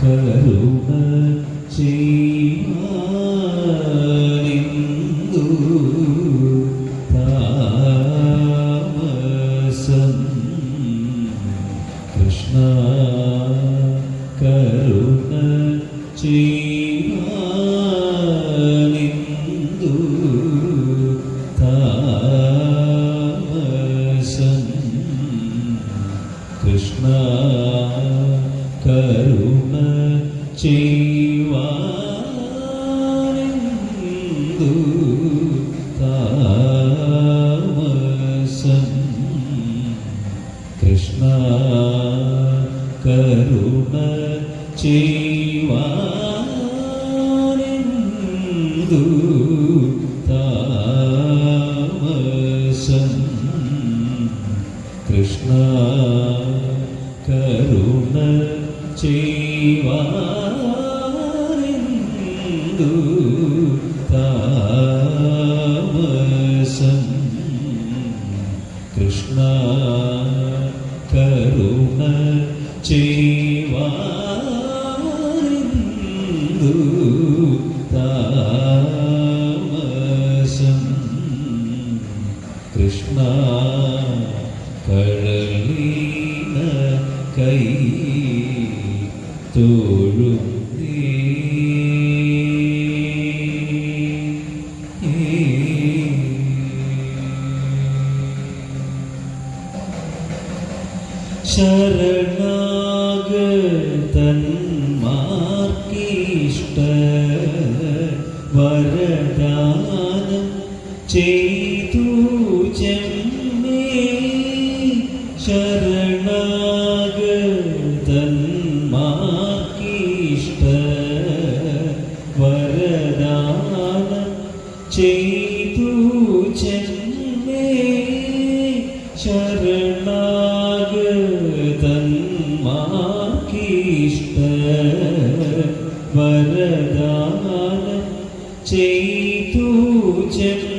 കരുണ ചെയ്യുവാനെന്തു താമസം കൃഷ്ണ കരുണ ചെയ്യുവാനെന്തു ചെയ്യുവാനെന്തു താമസം? കൃഷ്ണ കരുണ ചെയ്യുവാനെന്തു താമസം? കൃഷ്ണ കൃഷ്ണ കടലീന കൈ തോഴുന്നേ. ശരണാഗതന്മാർക്കിഷ്ട വരദാനം ചെയ്തു ചെയ്തു ചെമ്മേ ശരണാഗതന്മാർക്കിഷ്ട വരദാനം ചെയ്തു ചെന്നേ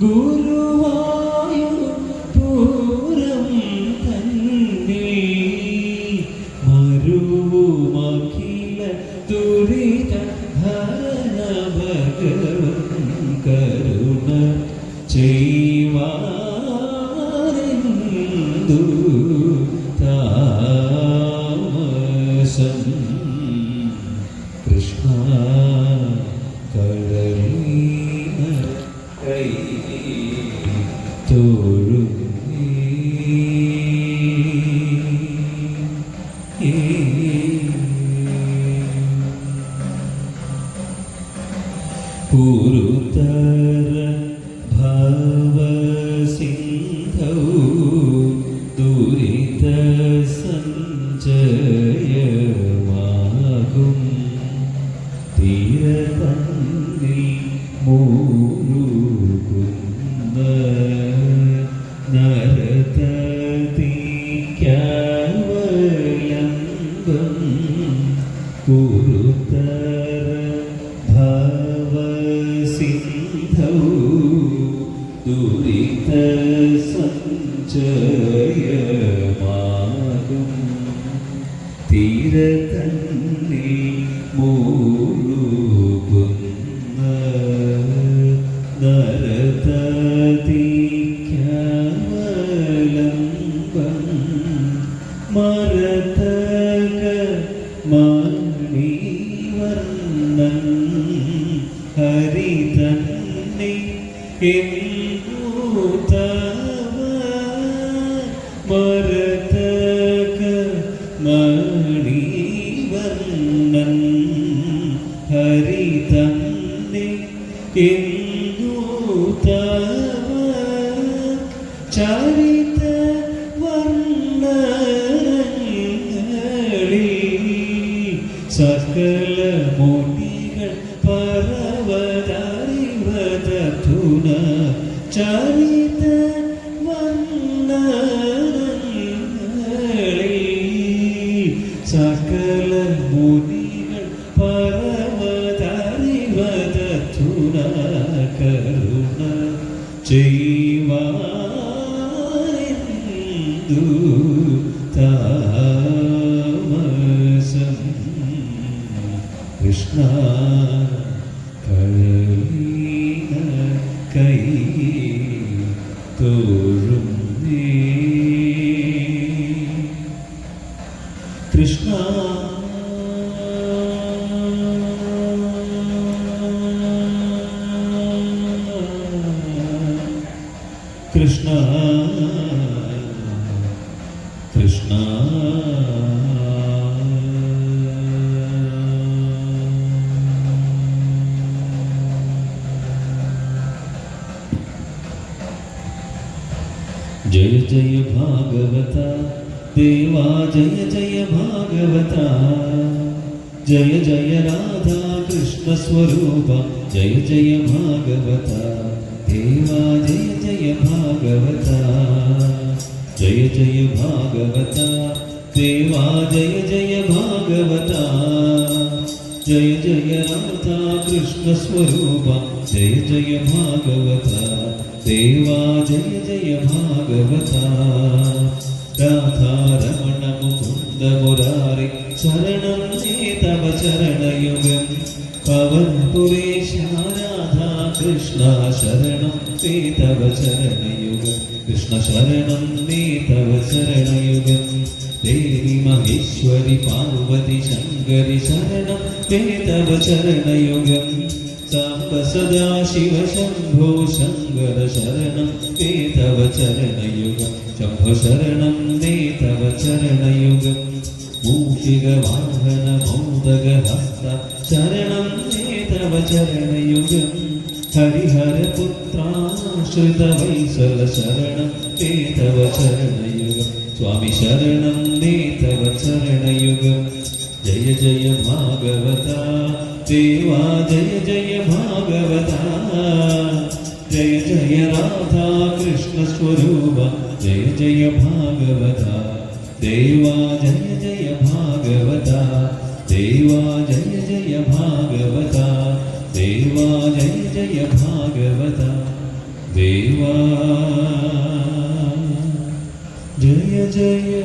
ഗുരുവായു പൂരം തന്നിൽ മരുമഖില ദുരിത ഹരണ ഭഗവൻ കരുണ ചെയ്യുവാനെന്തു താമസം കൃഷ്ണ കൈ to ദുരിത സഞ്ചയമാകും തീരതന്നിൽ മൂഴുകുന്ന നരതീക്കവലംബം மரதக மணி வர்ணன் ஹரி தன்னை எங்கூத்தவ சரி ചരിത വന്ദനങ്ങളിൽ സകല മുനികൾ പരമതറിവത ചുണ കരുണ താമസം? കൃഷ്ണ തോഴും കൃഷ്ണ. കൃഷ്ണ. ജയ ജയ ഭാഗവത ദേവാ ജയ ജയ ഭാഗവത ജയ ജയ രാധാ കൃഷ്ണ സ്വരൂപ ജയ ജയ ഭാഗവത ദേവാ ജയ ജയ ഭാഗവത ജയ ജയ ഭാഗവത ദേവാ ജയ ജയ ഭാഗവത ജയ ജയ രാധാ കൃഷ്ണ സ്വരൂപ ജയ ജയ ഭാഗവത ദേവാ ജയ ജയ ഭാഗവത. രാധാരമണ മുകുന്ദ മുരാരി ശരണം നേ തവ ചരണയുഗം പവൻ പുരേശ രാധാ കൃഷ്ണ ശരണം തവ ചരണയുഗം കൃഷ്ണ ശരണം നേ ചരണയുഗം ദേവി മഹേശ്വരി പാർവതി ശങ്കരി ശരണം തവ ചരണയുഗം സാംബ സദാ ശിവ ശംഭോ ശങ്കര ശരണം തേ തവ ചരണയുഗം ശംഭോ ശരണം തേ തവ ചരണയുഗം മൂഷിക വാഹന മൗതക ഹസ്ത ശരണം തേ തവ ചരണയുഗം ഹരിഹര പുത്രാശ്രിത വൈസല ശരണം തേ തവ ചരണയുഗം സ്വാമി ശരണം തേ തവ ചരണയുഗം ജയ ജയ ഭാഗവത ദേവാ ജയ ജയ ഭാഗവത ജയ ജയ രാധാ കൃഷ്ണ സ്വരൂപ ജയ ജയ ഭാഗവത ദേവാ ജയ ജയ ഭാഗവത ദേവാ ജയ ജയ ഭാഗവത ദേവാ ജയ ജയ ഭാഗവത ദേവാ ജയ ജയ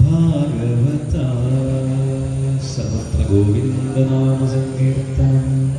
ഭാഗവത സർവത്ര ഗോവിന്ദനാമ സങ്കീർത്തനം